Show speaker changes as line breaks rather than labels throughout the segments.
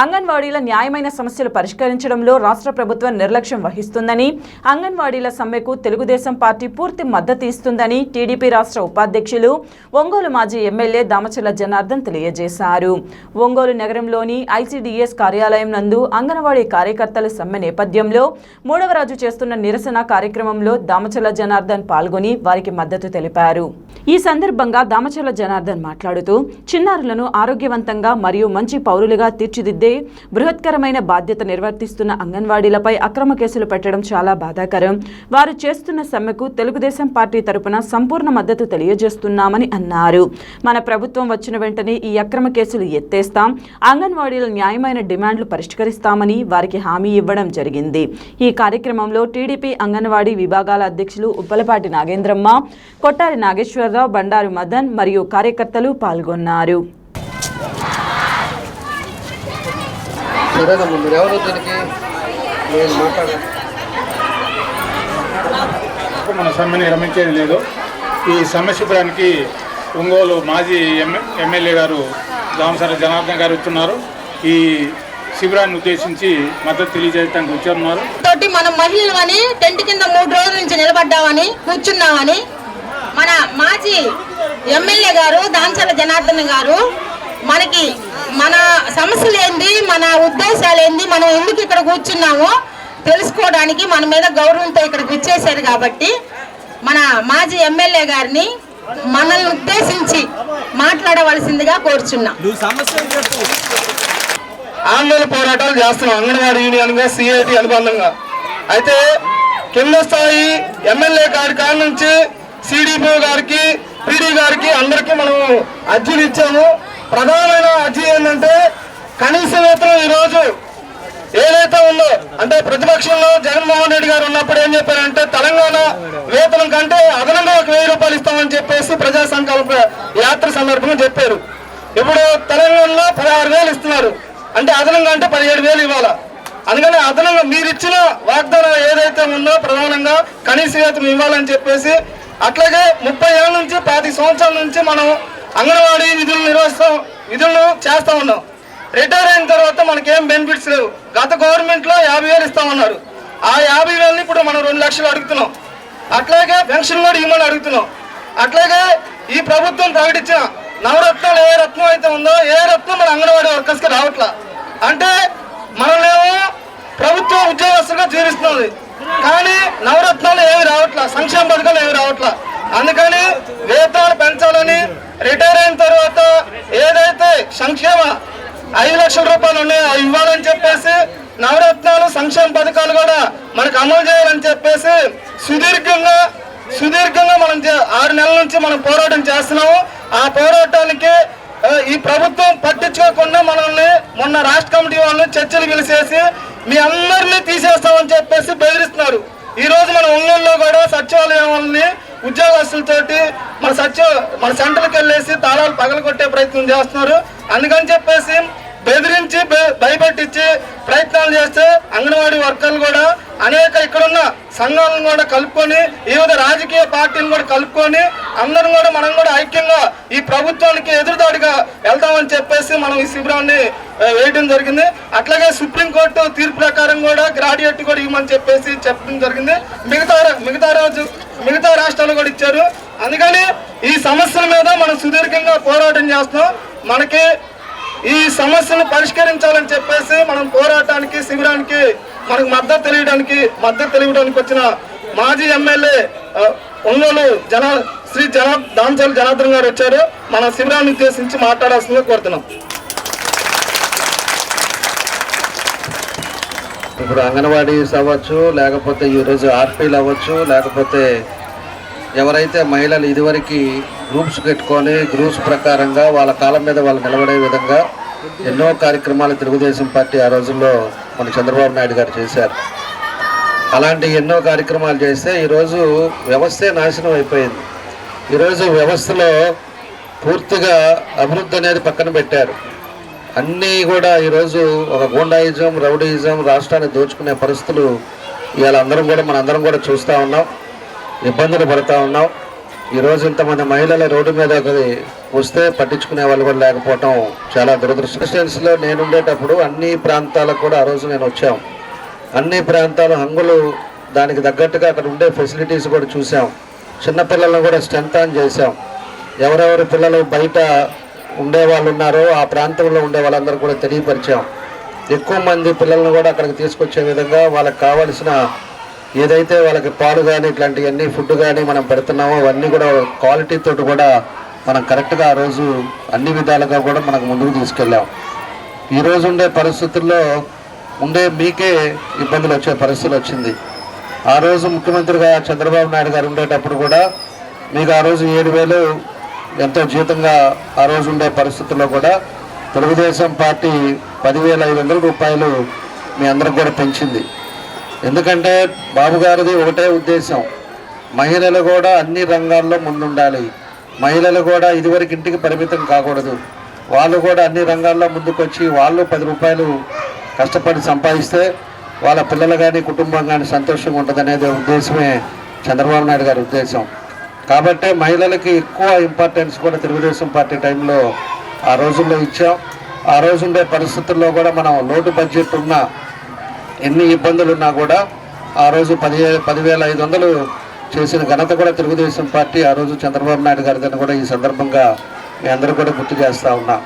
అంగన్వాడీల న్యాయమైన సమస్యలు పరిష్కరించడంలో రాష్ట్ర ప్రభుత్వం నిర్లక్ష్యం వహిస్తుందని అంగన్వాడీల సమ్మెకు తెలుగుదేశం పార్టీ పూర్తి మద్దతు ఇస్తుందని టీడీపీ రాష్ట్ర ఉపాధ్యక్షులు ఒంగోలు మాజీ ఎమ్మెల్యే దామచర్ల జనార్దన్ తెలియజేశారు. ఒంగోలు నగరంలోని ఐసీడీఎస్ కార్యాలయం నందు అంగన్వాడీ కార్యకర్తల సమ్మె నేపథ్యంలో మూడవ రాజు చేస్తున్న నిరసన కార్యక్రమంలో దామచర్ల జనార్దన్ పాల్గొని వారికి మద్దతు తెలిపారు. ఈ సందర్భంగా దామచర్ల జనార్దన్ మాట్లాడుతూ చిన్నారులను ఆరోగ్యవంతంగా మరియు మంచి పౌరులుగా తీర్చిదిద్దే బృహత్కరమైన బాధ్యత నిర్వర్తిస్తున్న అంగన్వాడీలపై అక్రమ కేసులు పెట్టడం చాలా బాధాకరం. వారు చేస్తున్న సమ్మెకు తెలుగుదేశం పార్టీ తరపున సంపూర్ణ మద్దతు తెలియజేస్తున్నామని అన్నారు. మన ప్రభుత్వం వచ్చిన వెంటనే ఈ అక్రమ కేసులు ఎత్తేస్తాం. అంగన్వాడీల న్యాయమైన డిమాండ్లు పరిష్కరిస్తామని వారికి హామీ ఇవ్వడం జరిగింది. ఈ కార్యక్రమంలో టీడీపీ అంగన్వాడీ విభాగాల అధ్యక్షులు ఉప్పలపాటి నాగేంద్రమ్మ కొట్టారి నాగేశ్వరరావు బండారు మదన్ మరియు కార్యకర్తలు పాల్గొన్నారు.
సరేనమ్మా మీరు ఎవరు దీనికి? నేను మాట్లాడాను.
మన సమ్మెని విరమించేది లేదు. ఈ సమ్మె శిబిరానికి ఒంగోలు మాజీ ఎమ్మె ఎమ్మెల్యే గారు దామసర జనార్దన్ గారు వచ్చున్నారు. ఈ శిబిరాన్ని ఉద్దేశించి మద్దతు తెలియజేయడానికి వచ్చున్నారు
తోటి మనం మహిళలని టెంట్ కింద మూడు రోజుల నుంచి నిలబడ్డామని కూర్చున్నామని మన మాజీ ఎమ్మెల్యే గారు దాంచల జనార్దన్ గారు మనకి మన సమస్యలు ఏంది మన ఉద్దేశాలు ఏంది మనం ఎందుకు ఇక్కడ కూర్చున్నామో తెలుసుకోవడానికి మన మీద గౌరవంతో ఇక్కడికి వచ్చేసారు కాబట్టి మన మాజీ ఎమ్మెల్యే గారిని మనల్ని ఉద్దేశించి మాట్లాడవలసిందిగా కోరుచున్నాం.
ఆందోళన పోరాటాలు చేస్తున్నాం అంగన్వాడీ యూనియన్గా సిఐటి అనుబంధంగా. అయితే కింద స్థాయి ఎమ్మెల్యే గారి కాడ నుంచి సిడిపిఓ గారికి పీడీ గారికి అందరికీ మనం అర్జీలు ఇచ్చాము. ప్రధానమైన అర్జీ ఏంటంటే కనీస వేతనం ఈరోజు ఏదైతే ఉందో అంటే ప్రతిపక్షంలో జగన్మోహన్ రెడ్డి గారు ఉన్నప్పుడు ఏం చెప్పారంటే తెలంగాణ వేతనం కంటే అదనంగా ఒక వెయ్యి రూపాయలు ఇస్తామని చెప్పేసి ప్రజా సంకల్ప యాత్ర సందర్భంగా చెప్పారు. ఇప్పుడు తెలంగాణలో పదహారు వేలు ఇస్తున్నారు. అంటే అదనంగా అంటే పదిహేడు వేలు ఇవ్వాలా? అందుకని అదనంగా మీరు ఇచ్చిన వాగ్దానం ఏదైతే ఉందో ప్రధానంగా కనీస వేతనం ఇవ్వాలని చెప్పేసి అట్లాగే ముప్పై ఏళ్ళ నుంచి పది సంవత్సరాల నుంచి మనం అంగన్వాడీ విధులు నిర్వహిస్తాం విధులను చేస్తా ఉన్నాం. రిటైర్ అయిన తర్వాత మనకేం బెనిఫిట్స్ లేవు. గత గవర్నమెంట్లో యాభై వేలు ఇస్తామన్నారు ఆ యాభై వేలని ఇప్పుడు మనం రెండు లక్షలు అడుగుతున్నాం. అట్లాగే పెన్షన్ కూడా ఇవ్వమని అడుగుతున్నాం. అట్లాగే ఈ ప్రభుత్వం ప్రకటించిన నవరత్నాలు ఏ రత్నం అయితే ఉందో ఏ రత్నం మన అంగన్వాడీ వర్కర్స్కి రావట్లా. అంటే మనల్నేమో ప్రభుత్వ ఉద్యోగస్తులుగా జీవిస్తున్నది కానీ నవరత్నాలు ఏమి రావట్లా? సంక్షేమ పథకాలు ఏమి రావట్లా? అందుకని వేతనాలు పెంచాలని రిటైర్ అయిన తర్వాత ఏదైతే సంక్షేమ ఐదు లక్షల రూపాయలు ఉన్నాయో అవి ఇవ్వాలని చెప్పేసి నవరత్నాలు సంక్షేమ పథకాలు కూడా మనకు అమలు చేయాలని చెప్పేసి సుదీర్ఘంగా సుదీర్ఘంగా మనం చే- ఆరు నెలల నుంచి మనం పోరాటం చేస్తున్నాము. ఆ పోరాటానికి ఈ ప్రభుత్వం పట్టించుకోకుండా మనల్ని మొన్న రాష్ట్ర కమిటీ వాళ్ళని చర్చలు పిలిచేసి మీ అందరినీ తీసేస్తామని చెప్పేసి బెదిరిస్తున్నారు. ఈ రోజు మన ఒంగోలులో కూడా సచివాలయం వాళ్ళని ఉద్యోగస్తులతోటి మన సచివ మన సెంటర్కి వెళ్ళేసి తాళాలు పగలగొట్టే ప్రయత్నం చేస్తున్నారు. అందుకని చెప్పేసి బెదిరించి భయ- భయపెట్టించి ప్రయత్నాలు చేస్తే అంగన్వాడీ వర్కర్లు కూడా అనేక ఇక్కడున్న సంఘాలను కూడా కలుపుకొని వివిధ రాజకీయ పార్టీలను కూడా కలుపుకొని అందరం కూడా మనం కూడా ఐక్యంగా ఈ ప్రభుత్వానికి ఎదురుదాడిగా వెళ్తామని చెప్పేసి మనం ఈ శిబిరాన్ని వేయడం జరిగింది. అట్లాగే సుప్రీంకోర్టు తీర్పు ప్రకారం కూడా గ్రాడ్యుయేట్ కూడా ఇవ్వమని చెప్పేసి చెప్పడం జరిగింది. మిగతా మిగతా రోజు మిగతా రాష్ట్రాలు కూడా ఇచ్చారు. అందుకని ఈ సమస్యల మీద మనం సుదీర్ఘంగా పోరాటం చేస్తున్నాం. మనకి ఈ సమస్యను పరిష్కరించాలని చెప్పేసి మనం పోరాటానికి శిబిరానికి మనకు మద్దతు తెలియడానికి మద్దతు తెలియడానికి వచ్చిన మాజీ ఎమ్మెల్యే ఒంగోలు జన శ్రీ జన దాంచల్ జనార్దన్ గారు వచ్చారు. మన శిబిరాన్ని ఉద్దేశించి మాట్లాడాల్సిందిగా కోరుతున్నాం. ఇప్పుడు అంగన్వాడీస్ అవ్వచ్చు లేకపోతే ఈరోజు ఆర్పీలు అవ్వచ్చు లేకపోతే ఎవరైతే మహిళలు ఇదివరకు గ్రూప్స్ పెట్టుకొని గ్రూప్స్ ప్రకారంగా వాళ్ళ కాలం మీద వాళ్ళు నిలబడే విధంగా ఎన్నో కార్యక్రమాలు తెలుగుదేశం పార్టీ ఆ రోజుల్లో మన చంద్రబాబు నాయుడు గారు చేశారు. అలాంటి ఎన్నో కార్యక్రమాలు చేస్తే ఈరోజు వ్యవస్థే నాశనం అయిపోయింది. ఈరోజు వ్యవస్థలో పూర్తిగా అభివృద్ధి అనేది పక్కన పెట్టారు. అన్నీ కూడా ఈరోజు ఒక గూండాయిజం రౌడీయిజం రాష్ట్రాన్ని దోచుకునే పరిస్థితులు ఇవాళ అందరం కూడా మన అందరం కూడా చూస్తూ ఉన్నాం ఇబ్బందులు పడుతూ ఉన్నాం.
ఈరోజు ఇంతమంది మహిళల రోడ్డు మీద వస్తే పట్టించుకునే వాళ్ళు కూడా లేకపోవటం చాలా దురదృష్టం నేను ఉండేటప్పుడు అన్ని ప్రాంతాలకు కూడా ఆ రోజు నేను వచ్చాం. అన్ని ప్రాంతాలు హంగులు దానికి తగ్గట్టుగా అక్కడ ఉండే ఫెసిలిటీస్ కూడా చూసాం. చిన్నపిల్లలను కూడా స్ట్రెంత్ ఆన్ చేసాం ఎవరెవరి పిల్లలు బయట ఉండే వాళ్ళు ఉన్నారో ఆ ప్రాంతంలో ఉండే వాళ్ళందరూ కూడా తెలియపరిచాం. ఎక్కువ మంది పిల్లలను కూడా అక్కడికి తీసుకొచ్చే విధంగా వాళ్ళకి కావలసిన ఏదైతే వాళ్ళకి పాలు కానీ ఇట్లాంటివన్నీ ఫుడ్ కానీ మనం పెడుతున్నామో అవన్నీ కూడా క్వాలిటీతో కూడా మనం కరెక్ట్గా ఆ రోజు అన్ని విధాలుగా కూడా మనకు ముందుకు తీసుకెళ్ళాం. ఈరోజు ఉండే పరిస్థితుల్లో ఉండే మీకే ఇబ్బందులు వచ్చే పరిస్థితులు వచ్చింది. ఆ రోజు ముఖ్యమంత్రిగా చంద్రబాబు నాయుడు గారు ఉండేటప్పుడు కూడా మీకు ఆ రోజు ఏడు వేలు ఎంతో జీతంగా ఆ రోజు ఉండే పరిస్థితుల్లో కూడా తెలుగుదేశం పార్టీ పదివేల ఐదు వందల రూపాయలు మీ అందరికి కూడా పెంచింది. ఎందుకంటే బాబు గారిది ఒకటే ఉద్దేశం. మహిళలు కూడా అన్ని రంగాల్లో ముందుండాలి. మహిళలు కూడా ఇదివరకు ఇంటికి పరిమితం కాకూడదు. వాళ్ళు కూడా అన్ని రంగాల్లో ముందుకొచ్చి వాళ్ళు పది రూపాయలు కష్టపడి సంపాదిస్తే వాళ్ళ పిల్లలు కానీ కుటుంబం కానీ సంతోషంగా ఉంటుందనేది ఉద్దేశమే చంద్రబాబు నాయుడు గారి ఉద్దేశం. కాబట్టి మహిళలకి ఎక్కువ ఇంపార్టెన్స్ కూడా తెలుగుదేశం పార్టీ టైంలో ఆ రోజుల్లో ఇచ్చాం. ఆ రోజుండే పరిస్థితుల్లో కూడా మనం లోటు బడ్జెట్ ఉన్న ఎన్ని ఇబ్బందులు ఉన్నా కూడా ఆ రోజు పదిహే పదివేల ఐదు వందలు చేసిన ఘనత కూడా తెలుగుదేశం పార్టీ ఆ రోజు చంద్రబాబు నాయుడు గారిదని కూడా ఈ సందర్భంగా మీ అందరూ కూడా గుర్తు చేస్తూ ఉన్నా.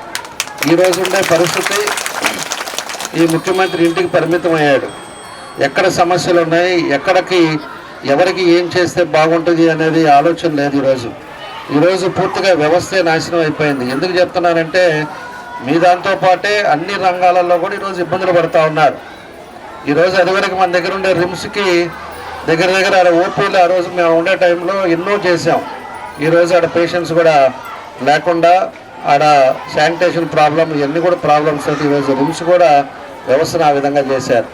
ఈ రోజు ఉండే పరిస్థితి ఈ ముఖ్యమంత్రి ఇంటికి పరిమితం అయ్యాడు ఎక్కడ సమస్యలు ఉన్నాయి ఎక్కడికి ఎవరికి ఏం చేస్తే బాగుంటుంది అనేది ఆలోచన లేదు ఈరోజు. ఈరోజు పూర్తిగా వ్యవస్థే నాశనం అయిపోయింది. ఎందుకు చెప్తున్నానంటే మీ దాంతో పాటే అన్ని రంగాలలో కూడా ఈరోజు ఇబ్బందులు పడుతూ ఉన్నారు. ఈరోజు అదివరకు మన దగ్గర ఉండే రిమ్స్కి దగ్గర దగ్గర ఆడ ఓపీలు ఆ రోజు మేము ఉండే టైంలో ఎన్నో చేసాం ఈరోజు ఆడ పేషెంట్స్ కూడా లేకుండా ఆడ శానిటేషన్ ప్రాబ్లం ఇవన్నీ కూడా ప్రాబ్లమ్స్ అయితే ఈరోజు రిమ్స్ కూడా వ్యవస్థను ఆ విధంగా చేశారు.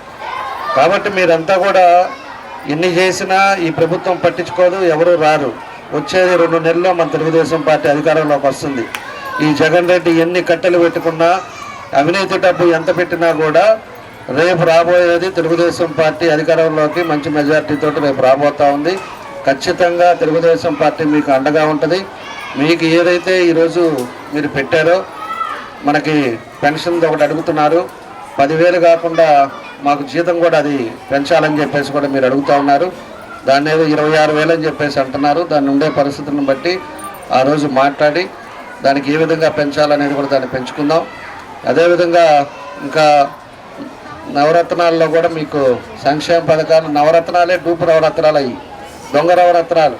కాబట్టి మీరంతా కూడా ఎన్ని చేసినా ఈ ప్రభుత్వం పట్టించుకోదు ఎవరు రారు. వచ్చేది రెండు నెలల్లో మన తెలుగుదేశం పార్టీ అధికారంలోకి వస్తుంది. ఈ జగన్ రెడ్డి ఎన్ని కట్టెలు పెట్టుకున్నా అవినీతి డబ్బు ఎంత పెట్టినా కూడా రేపు రాబోయేది తెలుగుదేశం పార్టీ అధికారంలోకి మంచి మెజార్టీతో రేపు రాబోతా ఉంది. ఖచ్చితంగా తెలుగుదేశం పార్టీ మీకు అండగా ఉంటుంది. మీకు ఏదైతే ఈరోజు మీరు పెట్టారో మనకి పెన్షన్ ఒకటి అడుగుతున్నారు. పదివేలు కాకుండా మాకు జీతం కూడా అది పెంచాలని చెప్పేసి కూడా మీరు అడుగుతా ఉన్నారు. దాన్ని ఏదో ఇరవై ఆరు వేలు అని చెప్పేసి అంటున్నారు. దాన్ని ఉండే పరిస్థితులను బట్టి ఆ రోజు మాట్లాడి దానికి ఏ విధంగా పెంచాలనేది కూడా దాన్ని పెంచుకుందాం. అదేవిధంగా ఇంకా నవరత్నాల్లో కూడా మీకు సంక్షేమ పథకాలు నవరత్నాలే డూపు నవరత్నాలు అయ్యి దొంగ నవరత్నాలు.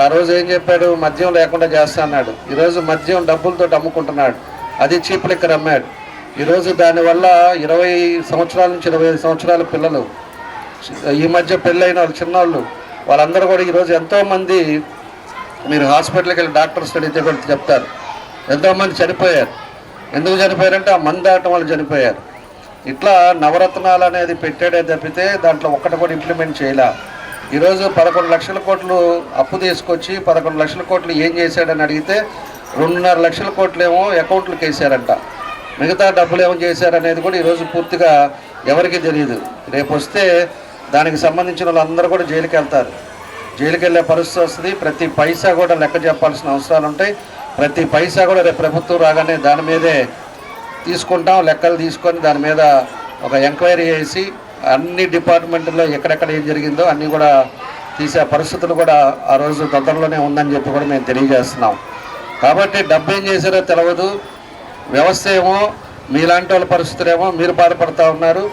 ఆ రోజు ఏం చెప్పాడు? మద్యం లేకుండా చేస్తా అన్నాడు. ఈరోజు మద్యం డబ్బులతో అమ్ముకుంటున్నాడు. అది చీప్ లెక్కర్ అమ్మాడు. ఈరోజు దానివల్ల ఇరవై సంవత్సరాల నుంచి ఇరవై ఐదు సంవత్సరాల పిల్లలు ఈ మధ్య పెళ్ళైన వాళ్ళు చిన్నవాళ్ళు వాళ్ళందరూ కూడా ఈరోజు ఎంతోమంది మీరు హాస్పిటల్కి వెళ్ళి డాక్టర్స్ అడిగితే కూడా చెప్తారు. ఎంతోమంది చనిపోయారు. ఎందుకు చనిపోయారంటే ఆ మంది దాటం వాళ్ళు చనిపోయారు. ఇట్లా నవరత్నాలు అనేది పెట్టాడే తప్పితే దాంట్లో ఒక్కటి కూడా ఇంప్లిమెంట్ చేయలే. ఈరోజు పదకొండు లక్షల కోట్లు అప్పు తీసుకొచ్చి పదకొండు లక్షల కోట్లు ఏం చేశాడని అడిగితే రెండున్నర లక్షల కోట్లు ఏమో అకౌంట్లకు వేసారంట మిగతా డబ్బులు ఏమి చేశారనేది కూడా ఈరోజు పూర్తిగా ఎవరికీ తెలియదు. రేపు వస్తే దానికి సంబంధించిన వాళ్ళందరూ కూడా జైలుకి వెళ్తారు. జైలుకి వెళ్ళే పరిస్థితి వస్తుంది. ప్రతి పైసా కూడా లెక్క చెప్పాల్సిన అవసరాలు ఉంటాయి. ప్రతి పైసా కూడా రేపు ప్రభుత్వం రాగానే దాని మీదే తీసుకుంటాం. లెక్కలు తీసుకొని దాని మీద ఒక ఎంక్వైరీ చేసి అన్ని డిపార్ట్మెంట్లో ఎక్కడెక్కడ ఏం జరిగిందో అన్నీ కూడా తీసే పరిస్థితులు కూడా ఆ రోజు తొందరలోనే ఉందని చెప్పి కూడా మేము తెలియజేస్తున్నాం. కాబట్టి డబ్బు ఏం చేశారో తెలియదు వ్యవస్థ ఏమో మీలాంటి వాళ్ళ పరిస్థితులు ఏమో మీరు బాధపడుతూ ఉన్నారు.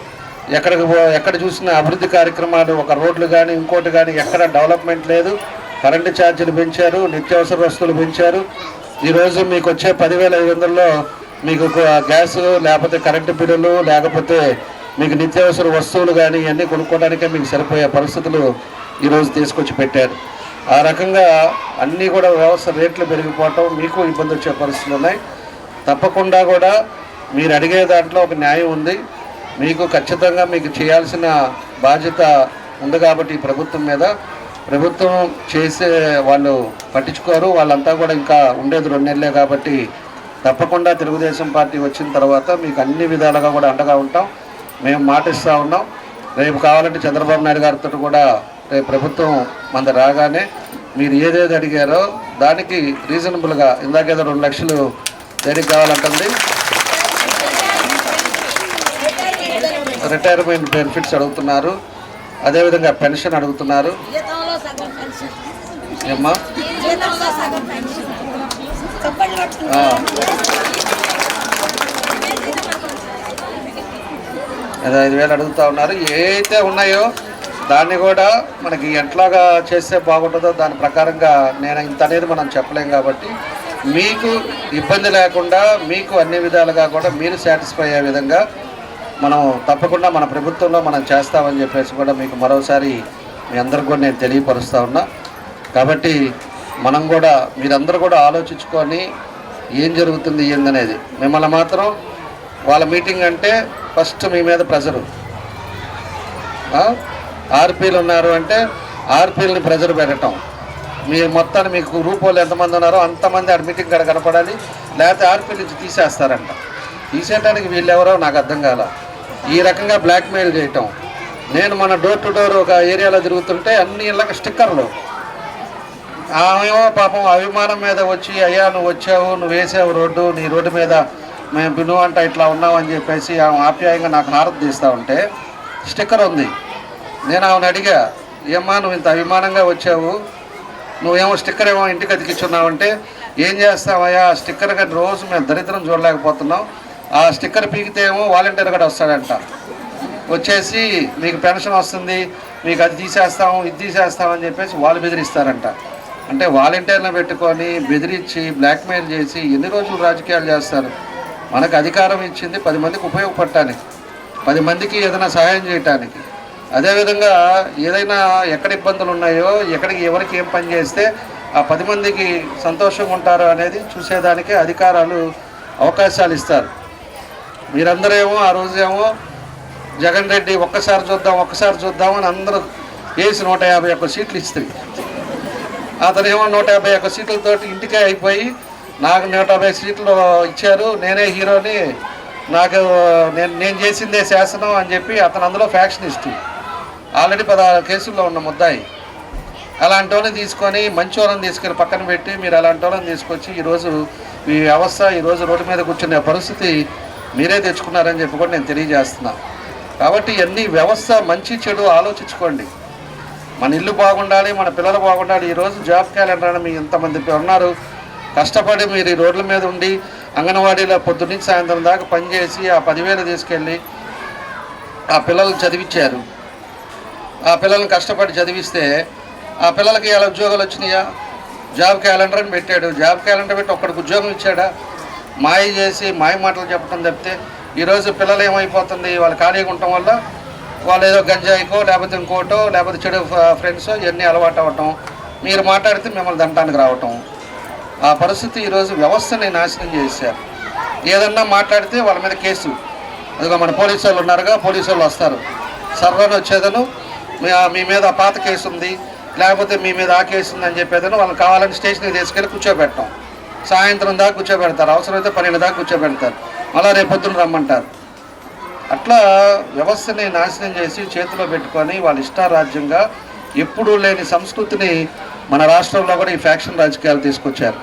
ఎక్కడికి పో- ఎక్కడ చూసినా అభివృద్ధి కార్యక్రమాలు ఒక రోడ్లు కానీ ఇంకోటి కానీ ఎక్కడ డెవలప్మెంట్ లేదు. కరెంటు ఛార్జీలు పెంచారు నిత్యావసర వస్తువులు పెంచారు. ఈరోజు మీకు వచ్చే పదివేల ఐదు వందల్లో మీకు గ్యాస్ లేకపోతే కరెంటు బిల్లులు లేకపోతే మీకు నిత్యావసర వస్తువులు కానీ ఇవన్నీ కొనుక్కోవడానికే మీకు సరిపోయే పరిస్థితులు ఈరోజు తీసుకొచ్చి పెట్టారు. ఆ రకంగా అన్నీ కూడా వ్యవస్థ రేట్లు పెరిగిపోవటం మీకు ఇబ్బంది వచ్చే పరిస్థితులు ఉన్నాయి. తప్పకుండా కూడా మీరు అడిగే దాంట్లో ఒక న్యాయం ఉంది. మీకు ఖచ్చితంగా మీకు చేయాల్సిన బాధ్యత ఉంది కాబట్టి ప్రభుత్వం మీద. ప్రభుత్వం చేసే వాళ్ళు పట్టించుకోరు. వాళ్ళంతా కూడా ఇంకా ఉండేది రెండు నెలలే కాబట్టి తప్పకుండా తెలుగుదేశం పార్టీ వచ్చిన తర్వాత మీకు అన్ని విధాలుగా కూడా అండగా ఉంటాం. మేము మాటిస్తూ ఉన్నాం. రేపు కావాలంటే చంద్రబాబు నాయుడు గారితో కూడా రేపు ప్రభుత్వం మంది రాగానే మీరు ఏదేది అడిగారో దానికి రీజనబుల్గా ఇందాకేదో రెండు లక్షలు దేనికి కావాలంటుంది. రిటైర్మెంట్ బెనిఫిట్స్ అడుగుతున్నారు. అదేవిధంగా పెన్షన్ అడుగుతున్నారు. ఏమ్మా? అదే ఐదు వేలు అడుగుతా ఉన్నారు. ఏవైతే ఉన్నాయో దాన్ని కూడా మనకి ఎట్లాగా చేస్తే బాగుంటుందో దాని ప్రకారంగా నేను ఇంత అనేది మనం చెప్పలేం కాబట్టి మీకు ఇబ్బంది లేకుండా మీకు అన్ని విధాలుగా కూడా మీరు సాటిస్ఫై అయ్యే విధంగా మనం తప్పకుండా మన ప్రభుత్వంలో మనం చేస్తామని చెప్పేసి కూడా మీకు మరోసారి మీ అందరికి కూడా నేను తెలియపరుస్తూ ఉన్నా. కాబట్టి మనం కూడా మీరందరూ కూడా ఆలోచించుకొని ఏం జరుగుతుంది ఏందనేది. మిమ్మల్ని మాత్రం వాళ్ళ మీటింగ్ అంటే ఫస్ట్ మీ మీద ప్రెజరు. ఆర్పీలు ఉన్నారు అంటే ఆర్పీలని ప్రెజర్ పెట్టడం మీ మొత్తాన్ని మీకు రూపంలో వాళ్ళు ఎంతమంది ఉన్నారో అంతమంది ఆడ మీటింగ్ కాడ కనపడాలి. లేకపోతే ఆర్పీ నుంచి తీసేస్తారంట. తీసేయడానికి వీళ్ళెవరో నాకు అర్థం కాల. ఈ రకంగా బ్లాక్మెయిల్ చేయటం. నేను మన డోర్ టు డోర్ ఒక ఏరియాలో తిరుగుతుంటే అన్ని ఇళ్ళకి స్టిక్కర్లు. ఆమెమో పాపం అభిమానం మీద వచ్చి అయ్యా నువ్వు వచ్చావు నువ్వు వేసావు రోడ్డు నీ రోడ్డు మీద మేము నువ్వు అంట ఇట్లా ఉన్నామని చెప్పేసి ఆమె ఆప్యాయంగా నాకు హారతి తీస్తూ ఉంటే స్టిక్కర్ ఉంది. నేను ఆమెను అడిగా ఏమ్మా నువ్వు ఇంత అభిమానంగా వచ్చావు నువ్వేమో స్టిక్కర్ ఏమో ఇంటికి అతికిచ్చున్నావు అంటే ఏం చేస్తావయ్యా? ఆ స్టిక్కర్ కానీ రోజు మేము దరిద్రం చూడలేకపోతున్నాం. ఆ స్టిక్కర్ పీకితే ఏమో వాలంటీర్ కూడా వస్తాడంట. వచ్చేసి మీకు పెన్షన్ వస్తుంది మీకు అది తీసేస్తాము ఇది తీసేస్తామని చెప్పేసి వాళ్ళు బెదిరిస్తారంట. అంటే వాలంటీర్లను పెట్టుకొని బెదిరించి బ్లాక్మెయిల్ చేసి ఎన్ని రోజులు రాజకీయాలు చేస్తారు? మనకు అధికారం ఇచ్చింది పది మందికి ఉపయోగపడటానికి పది మందికి ఏదైనా సహాయం చేయటానికి. అదేవిధంగా ఏదైనా ఎక్కడ ఇబ్బందులు ఉన్నాయో ఎక్కడికి ఎవరికి ఏం పని చేస్తే ఆ పది మందికి సంతోషంగా ఉంటారు అనేది చూసేదానికి అధికారాలు అవకాశాలు ఇస్తారు. మీరందరేమో ఆ రోజేమో జగన్ రెడ్డి ఒక్కసారి చూద్దాం ఒక్కసారి చూద్దాం అని అందరూ వేసి నూట యాభై ఒక్క సీట్లు ఇస్తుంది అతనేమో నూట యాభై ఒక్క సీట్లతోటి ఇంటికే అయిపోయి నాకు నూట యాభై సీట్లు ఇచ్చారు నేనే హీరోని నాకు నేను నేను చేసిందే శాసనం అని చెప్పి అతను అందులో ఫ్యాక్షనిస్ట్. ఆల్రెడీ పదహారు కేసుల్లో ఉన్న ముద్దాయి. అలాంటి వాళ్ళని తీసుకొని మంచి వాళ్ళని తీసుకెళ్ళి పక్కన పెట్టి మీరు అలాంటి వాళ్ళని తీసుకొచ్చి ఈరోజు ఈ వ్యవస్థ ఈరోజు రోడ్డు మీద కూర్చునే పరిస్థితి మీరే తెచ్చుకున్నారని చెప్పి కూడా నేను తెలియజేస్తున్నా. కాబట్టి అన్ని వ్యవస్థ మంచి చెడు ఆలోచించుకోండి. మన ఇల్లు బాగుండాలి మన పిల్లలు బాగుండాలి ఈరోజు జాబ్ క్యాలెండర్ అని మీ ఇంతమంది ఉన్నారు. కష్టపడి మీరు ఈ రోడ్ల మీద ఉండి అంగన్వాడీలో పొద్దున్నీ సాయంత్రం దాకా పనిచేసి ఆ పదివేలు తీసుకెళ్ళి ఆ పిల్లలు చదివించారు ఆ పిల్లల్ని కష్టపడి చదివిస్తే ఆ పిల్లలకి ఎలా ఉద్యోగాలు వచ్చినాయా? జాబ్ క్యాలెండర్ అని పెట్టాడు. జాబ్ క్యాలెండర్ పెట్టి ఒక్కడికి ఉద్యోగం ఇచ్చాడా? మాయ చేసి మాయ మాటలు చెప్పడం తప్పితే ఈరోజు పిల్లలు ఏమైపోతుంది? వాళ్ళు ఖాళీగా ఉండటం వల్ల వాళ్ళు ఏదో గంజాయికో లేకపోతే ఇంకోటో లేకపోతే చెడు ఫ్రెండ్స్ ఇవన్నీ అలవాటు అవ్వటం మీరు మాట్లాడితే మిమ్మల్ని దంటానికి రావటం. ఆ పరిస్థితి ఈరోజు వ్యవస్థని నాశనం చేశారు. ఏదన్నా మాట్లాడితే వాళ్ళ మీద కేసు. అదిగో మన పోలీసు వాళ్ళు ఉన్నారుగా పోలీసు వాళ్ళు వస్తారు. సర్వని వచ్చేదను మీ మీద పాత కేసు ఉంది లేకపోతే మీ మీద ఆ కేసు ఉందని చెప్పేదని వాళ్ళని కావాలని స్టేషన్కి తీసుకెళ్ళి కూర్చోబెట్టాం సాయంత్రం దాకా కూర్చోబెడతారు అవసరమైతే పన్నెండు దాకా కూర్చోబెడతారు మళ్ళీ రేపు రమ్మంటారు. అట్లా వ్యవస్థని నాశనం చేసి చేతిలో పెట్టుకొని వాళ్ళ ఇష్టారాజ్యంగా ఎప్పుడూ లేని సంస్కృతిని మన రాష్ట్రంలో కూడా ఈ ఫ్యాక్షన్ రాజకీయాలు తీసుకొచ్చారు.